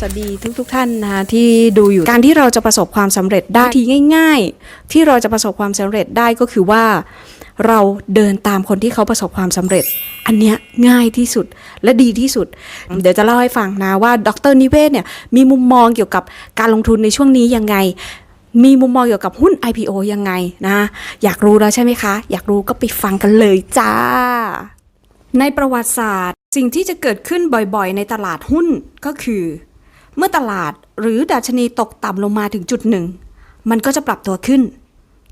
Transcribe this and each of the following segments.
สวัสดีทุกทท่านนะคะที่ดูอยู่การที่เราจะประสบความสำเร็จได้ทีง่าย ๆ ที่เราจะประสบความสำเร็จได้ก็คือว่า เราเดินตามคนที่เขาประสบความสำเร็จ อันเนี้ยง่ายที่สุดและดีที่สุด เดี๋ยวจะเล่าให้ฟังนะว่าดรนิเวศเนี่ยมีมุมมองเกี่ยวกับการลงทุนในช่วงนี้ยังไงมีมุมมองเกี่ยวกับหุ้น IPO ยังไงนะ อยากรู้แล้วใช่ไหมคะ อยากรู้ก็ไปฟังกันเลยจ้า ในประวัติศาสตร์ สิ่งที่จะเกิดขึ้นบ่อยๆ ในตลาดหุ้นก็คือ เมื่อตลาดหรือดัชนีตกต่ำลงมาถึงจุดหนึ่ง มันก็จะปรับตัวขึ้น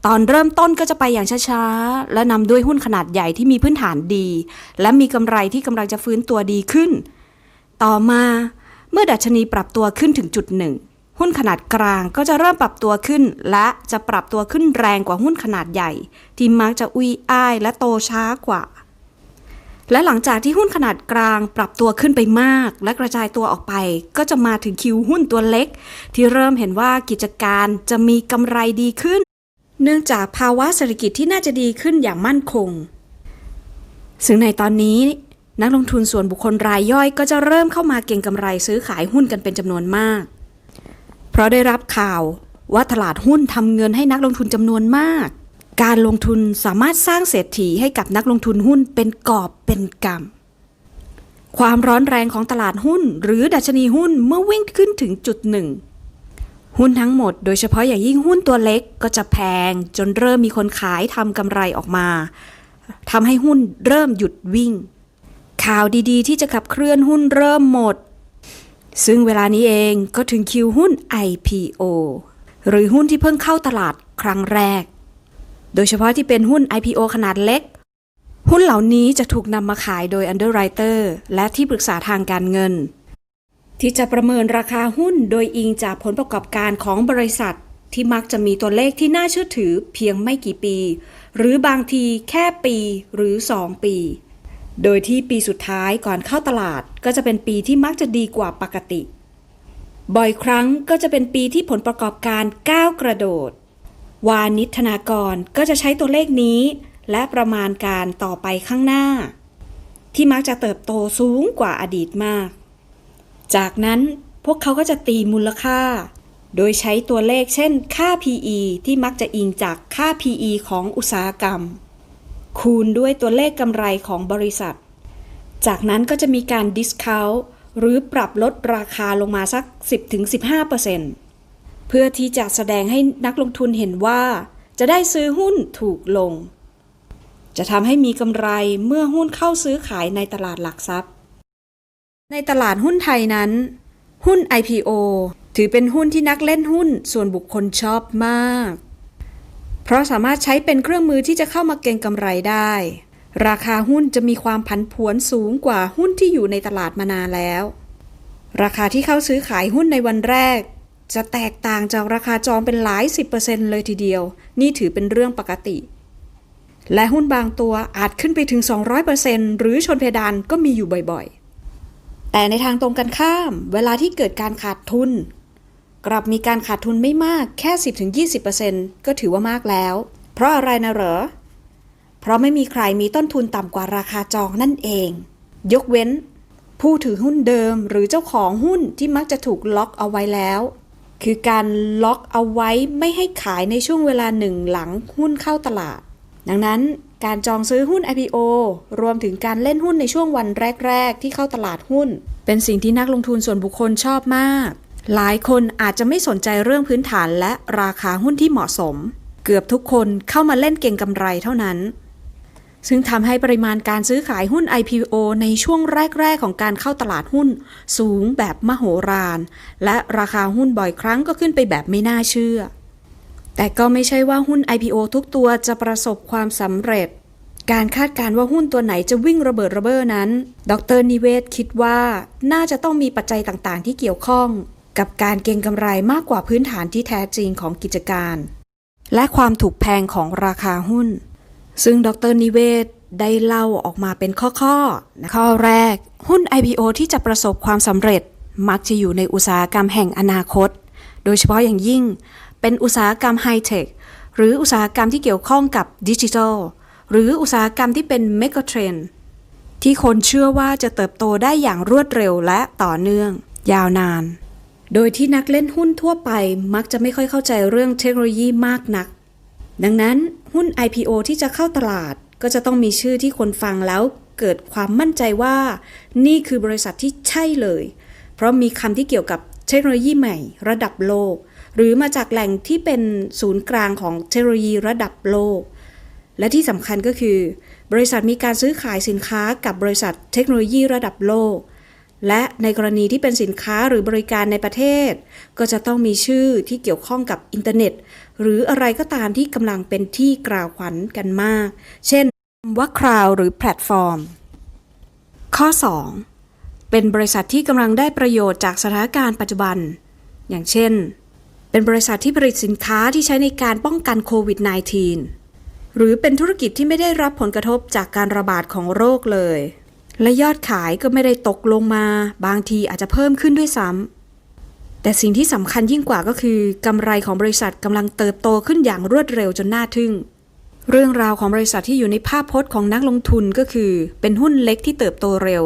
ตอนเริ่มต้นก็จะไปอย่างช้าๆ และนำด้วยหุ้นขนาดใหญ่ที่มีพื้นฐานดี และมีกำไรที่กำลังจะฟื้นตัวดีขึ้น ต่อมาเมื่อดัชนีปรับตัวขึ้นถึงจุดหนึ่งหุ้นขนาดกลางก็จะเริ่มปรับตัวขึ้น และจะปรับตัวขึ้นแรงกว่าหุ้นขนาดใหญ่ ที่มักจะอุ้ยอ้ายและโตช้ากว่า และหลังจากที่หุ้นขนาดกลางปรับตัวขึ้นไปมาก และกระจายตัวออกไป ก็จะมาถึงคิวหุ้นตัวเล็ก ที่เริ่มเห็นว่ากิจการจะมีกำไรดีขึ้น เนื่องจากภาวะเศรษฐกิจที่น่าจะดีขึ้นอย่างมั่นคง ซึ่งในตอนนี้นักลงทุนส่วนบุคคลรายย่อยก็จะเริ่มเข้ามาเก็งกำไรซื้อขายหุ้นกันเป็นจำนวนมาก เพราะได้รับข่าวว่าตลาดหุ้นทำเงินให้นักลงทุนจำนวนมาก การลงทุนสามารถสร้างเศรษฐีให้กับนักลงทุนหุ้นเป็นกอบเป็นกำ ความร้อนแรงของตลาดหุ้น หรือดัชนีหุ้นเมื่อวิ่งขึ้นถึงจุดหนึ่ง หุ้นทั้งหมดโดยเฉพาะอย่างยิ่งหุ้นตัวเล็กก็จะแพงจนเริ่มมีคนขายทำกำไรออกมาทำให้หุ้นเริ่มหยุดวิ่ง ข่าวดีๆ ที่จะขับเคลื่อนหุ้นเริ่มหมด ซึ่งเวลานี้เองก็ถึงคิวหุ้น IPO หรือหุ้นที่เพิ่งเข้าตลาดครั้งแรก โดยเฉพาะที่เป็นหุ้น IPO ขนาดเล็ก หุ้นเหล่านี้จะถูกนำมาขายโดย underwriter และที่ปรึกษาทางการเงิน ที่จะประเมินราคาหุ้นโดยอิงจากผลประกอบการของบริษัท ที่มักจะมีตัวเลขที่น่าเชื่อถือเพียงไม่กี่ปี หรือบางทีแค่ปีหรือ 2 ปี โดยที่ปีสุดท้ายก่อนเข้าตลาด ก็จะเป็นปีที่มักจะดีกว่าปกติ บ่อยครั้งก็จะเป็นปีที่ผลประกอบการก้าวกระโดด วานิธนากรก็จะใช้ตัวเลขนี้ และประมาณการต่อไปข้างหน้า ที่มักจะเติบโตสูงกว่าอดีตมาก จากนั้นพวกเขาก็จะตีมูลค่า โดยใช้ตัวเลขเช่น ค่า PE ที่มักจะอิงจากค่า PE ของอุตสาหกรรม คูณด้วยตัวเลขกำไรของบริษัท จากนั้นก็จะมีการ discount หรือปรับลดราคาลงมาสัก 10-15% เพื่อที่จะแสดงให้นักลงทุนเห็นว่า จะได้ซื้อหุ้นถูกลง จะทำให้มีกำไรเมื่อหุ้นเข้าซื้อขายในตลาดหลักทรัพย์ ในตลาดหุ้นไทยนั้น หุ้น IPO ถือเป็นหุ้นที่นักเล่นหุ้นส่วนบุคคลชอบมาก เพราะสามารถใช้เป็นเครื่องมือที่จะเข้ามาเก็งกำไรได้ ราคาหุ้นจะมีความผันผวนสูงกว่าหุ้นที่อยู่ในตลาดมานานแล้ว ราคาที่เข้าซื้อขายหุ้นในวันแรก จะแตกต่างจากราคาจองเป็นหลายสิบเปอร์เซ็นต์เลยทีเดียว นี่ถือเป็นเรื่องปกติ และหุ้นบางตัวอาจขึ้นไปถึง 200%หรือชนเพดานก็มีอยู่บ่อยๆ แต่ในทางตรงกันข้าม เวลาที่เกิดการขาดทุน กลับมีการขาดทุนไม่มากแค่ 10-20%ก็ถือว่ามากแล้ว เพราะอะไรนะเหรอ เพราะไม่มีใครมีต้นทุนต่ำกว่าราคาจองนั่นเอง ยกเว้น ผู้ถือหุ้นเดิมหรือเจ้าของหุ้นที่มักจะถูกล็อกเอาไว้แล้ว คือการล็อกเอาไว้ไม่ให้ขายในช่วงเวลาหนึ่งหลังหุ้นเข้าตลาด ดังนั้นการจองซื้อหุ้น IPO รวมถึงการเล่นหุ้นในช่วงวันแรก ๆ ที่เข้าตลาดหุ้น เป็นสิ่งที่นักลงทุนส่วนบุคคลชอบมาก หลายคนอาจจะไม่สนใจเรื่องพื้นฐานและราคาหุ้นที่เหมาะสม เกือบทุกคนเข้ามาเล่นเก่งกำไรเท่านั้น ซึ่งทำให้ปริมาณการซื้อขายหุ้น IPO ในช่วงแรก ๆ ของการเข้าตลาดหุ้น สูงแบบมโหฬารและราคาหุ้นบ่อยครั้งก็ขึ้นไปแบบไม่น่าเชื่อ แต่ก็ไม่ใช่ว่าหุ้น IPO ทุกตัวจะประสบความสำเร็จ การคาดการว่าหุ้นตัวไหนจะวิ่งระเบิดระเบ้อนั้น ดรนิเวศคิดว่าน่าจะต้องมีปัจจัยต่างๆ ที่เกี่ยวข้อง กับการเก็งกำไรมากกว่าพื้นฐานที่แท้จริงของกิจการ และความถูกแพงของราคาหุ้น ซึ่งดรนิเวศได้เล่าออกมาเป็นข้อๆนะข้อแรก หุ้น IPO ที่จะประสบความสำเร็จมักจะอยู่ในอุตสาหกรรมแห่งอนาคต โดยเฉพาะอย่างยิ่ง เป็นอุตสาหกรรมไฮเทคหรืออุตสาหกรรมที่เกี่ยวข้องกับดิจิทัล หรืออุตสาหกรรมที่เป็นเมกะเทรนที่คนเชื่อว่าจะเติบโตได้อย่างรวดเร็วและต่อเนื่อง ยาวนาน โดยที่นักเล่นหุ้นทั่วไปมักจะไม่ค่อยเข้าใจเรื่องเทคโนโลยีมากนัก ดังนั้นหุ้น IPO ที่จะเข้าตลาดก็จะต้องมีชื่อที่คนฟังแล้วเกิดความมั่นใจว่า นี่คือบริษัทที่ใช่เลย เพราะมีคำที่เกี่ยวกับเทคโนโลยีใหม่ ระดับโลก หรือมาจากแหล่งที่เป็นศูนย์กลางของเทคโนโลยีระดับโลก และที่สำคัญก็คือ บริษัทมีการซื้อขายสินค้ากับบริษัทเทคโนโลยีระดับโลก และในกรณีที่เป็นสินค้าหรือบริการในประเทศ ก็จะต้องมีชื่อที่เกี่ยวข้องกับอินเทอร์เน็ต หรืออะไรก็ตามที่กำลังเป็นที่กล่าวขวัญกันมาก เช่นว่าคราวหรือแพลตฟอร์ม ข้อ 2 เป็นบริษัทที่กำลังได้ประโยชน์จากสถานการณ์ปัจจุบัน อย่างเช่น เป็นบริษัทที่ผลิตสินค้าที่ใช้ในการป้องกันโควิด -19 หรือเป็นธุรกิจที่ไม่ได้รับผลกระทบจากการระบาดของโรคเลย และยอดขายก็ไม่ได้ตกลงมา บางทีอาจจะเพิ่มขึ้นด้วยซ้ำแต่สิ่งที่สำคัญยิ่งกว่าก็คือกำไรของบริษัทกำลังเติบโตขึ้นอย่างรวดเร็วจนน่าทึ่ง เรื่องราวของบริษัทที่อยู่ในภาพพจน์ของนักลงทุนก็คือ เป็นหุ้นเล็กที่เติบโตเร็ว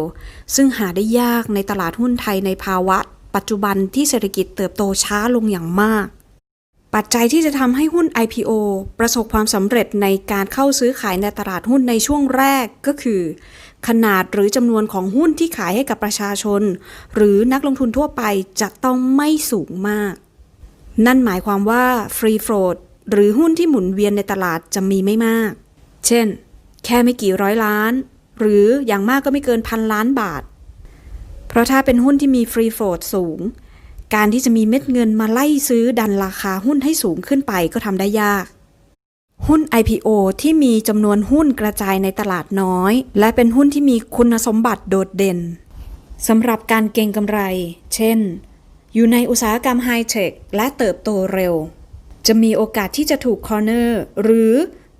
ซึ่งหาได้ยากในตลาดหุ้นไทยในภาวะ ปัจจุบันที่เศรษฐกิจเติบโตช้าลงอย่างมากปัจจัยที่จะทำให้หุ้น IPO ประสบความสำเร็จในการเข้าซื้อขายในตลาดหุ้นในช่วงแรกก็คือ ขนาดหรือจำนวนของหุ้นที่ขายให้กับประชาชน หรือนักลงทุนทั่วไปจะต้องไม่สูงมาก นั่นหมายความว่า Free Float หรือหุ้นที่หมุนเวียนในตลาดจะมีไม่มาก เช่น แค่ไม่กี่ร้อยล้าน หรืออย่างมากก็ไม่เกินพันล้านบาท เพราะถ้าเป็นหุ้นที่มี Free Float สูง การที่จะมีเม็ดเงินมาไล่ซื้อดันราคาหุ้นให้สูงขึ้นไปก็ทำได้ยาก หุ้น IPO ที่มีจำนวนหุ้นกระจายในตลาดน้อย และเป็นหุ้นที่มีคุณสมบัติโดดเด่นสำหรับการเก็งกำไร เช่น อยู่ในอุตสาหกรรมไฮเทคและเติบโตเร็ว จะมีโอกาสที่จะถูกคอร์เนอร์หรือ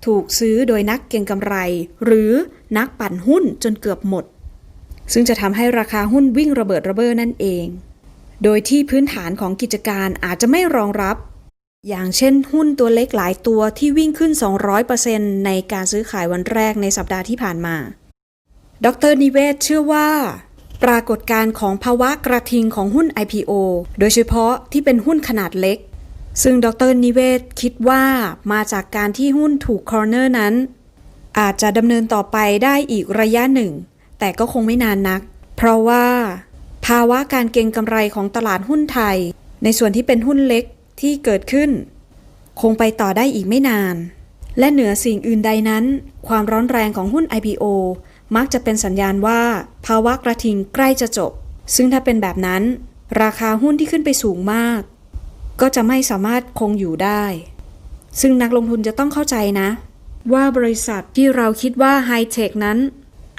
ถูกซื้อโดยนักเก็งกำไร หรือนักปั่นหุ้นจนเกือบหมด ซึ่งจะทำให้ราคาหุ้นวิ่งระเบิดระเบ้อนั่นเอง โดยที่พื้นฐานของกิจการอาจจะไม่รองรับ อย่างเช่นหุ้นตัวเล็กหลายตัวที่วิ่งขึ้น 200%ในการซื้อขายวันแรกในสัปดาห์ที่ผ่านมา ดรนิเวศเชื่อว่า ปรากฏการณ์ของภาวะกระทิงของหุ้น IPO โดยเฉพาะที่เป็นหุ้นขนาดเล็ก ซึ่งดรนิเวศคิดว่ามาจากการที่หุ้นถูกคอร์เนอร์นั้น อาจจะดำเนินต่อไปได้อีกระยะหนึ่ง แต่ก็คงไม่นานนัก เพราะว่า ภาวะการเก็งกำไรของตลาดหุ้นไทย ในส่วนที่เป็นหุ้นเล็ก ที่เกิดขึ้น คงไปต่อได้อีกไม่นาน และเหนือสิ่งอื่นใดนั้น ความร้อนแรงของหุ้น IPO มักจะเป็นสัญญาณว่า ภาวะกระทิงใกล้จะจบ ซึ่งถ้าเป็นแบบนั้น ราคาหุ้นที่ขึ้นไปสูงมาก ก็จะไม่สามารถคงอยู่ได้ ซึ่งนักลงทุนจะต้องเข้าใจนะ ว่าบริษัทที่เราคิดว่าไฮเทคนั้น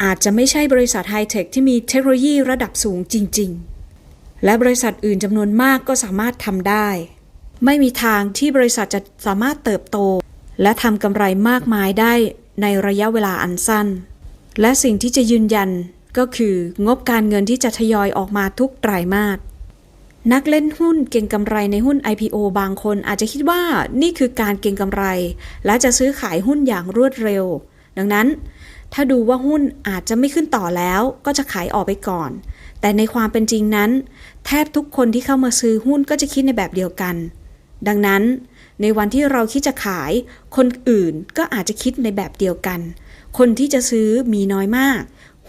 อาจจะไม่ใช่บริษัทไฮเทคที่มีเทคโนโลยีระดับสูงจริง ๆ และบริษัทอื่นจำนวนมากก็สามารถทำได้ ไม่มีทางที่บริษัทจะสามารถเติบโต และทำกำไรมากมายได้ในระยะเวลาอันสั้น และสิ่งที่จะยืนยันก็คืองบการเงินที่จะทยอยออกมาทุกไตรมาสนักเล่นหุ้นเก่งกำไรในหุ้น IPO บางคนอาจจะคิดว่านี่คือการเก่งกำไร และจะซื้อขายหุ้นอย่างรวดเร็ว ดังนั้น ถ้าดูว่าหุ้นอาจจะไม่ขึ้นต่อแล้วก็จะขายออกไปก่อน แต่ในความเป็นจริงนั้น แทบทุกคนที่เข้ามาซื้อหุ้นก็จะคิดในแบบเดียวกัน ดังนั้นในวันที่เราคิดจะขาย คนอื่นก็อาจจะคิดในแบบเดียวกัน คนที่จะซื้อมีน้อยมาก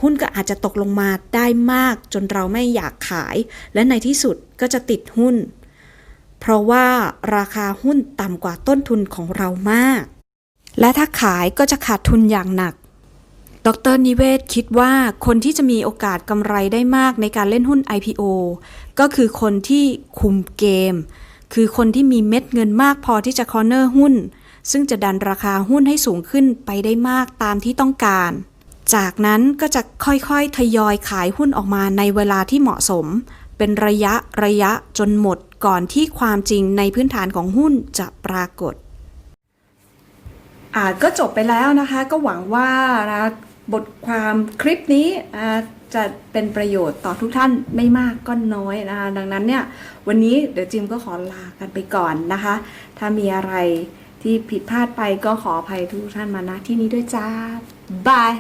หุ้นก็อาจจะตกลงมาได้มากจนเราไม่อยากขาย และในที่สุดก็จะติดหุ้น เพราะว่าราคาหุ้นต่ำกว่าต้นทุนของเรามาก และถ้าขายก็จะขาดทุนอย่างหนัก ดรนิเวศคิดว่าคนที่จะมีโอกาสกำไรได้มากในการเล่นหุ้น IPO ก็คือคนที่คุมเกม คือคนที่มีเม็ดเงินมากพอที่จะคอร์เนอร์หุ้น ซึ่งจะดันราคาหุ้นให้สูงขึ้นไปได้มากตามที่ต้องการ จากนั้นก็จะค่อยๆ ทยอยขายหุ้นออกมาในเวลาที่เหมาะสม เป็นระยะระยะจนหมดก่อนที่ความจริงในพื้นฐานของหุ้นจะปรากฏอ่าก็จบไปแล้วนะคะ ก็หวังว่านะ บทความคลิปนี้จะเป็นประโยชน์ต่อทุกท่านไม่มากก็น้อยนะคะดังนั้นเนี่ยวันนี้เดี๋ยวจิมก็ขอลากันไปก่อนนะคะ ถ้ามีอะไรที่ผิดพลาดไปก็ขออภัยทุกท่านมาณที่นี้ด้วยจ้าบาย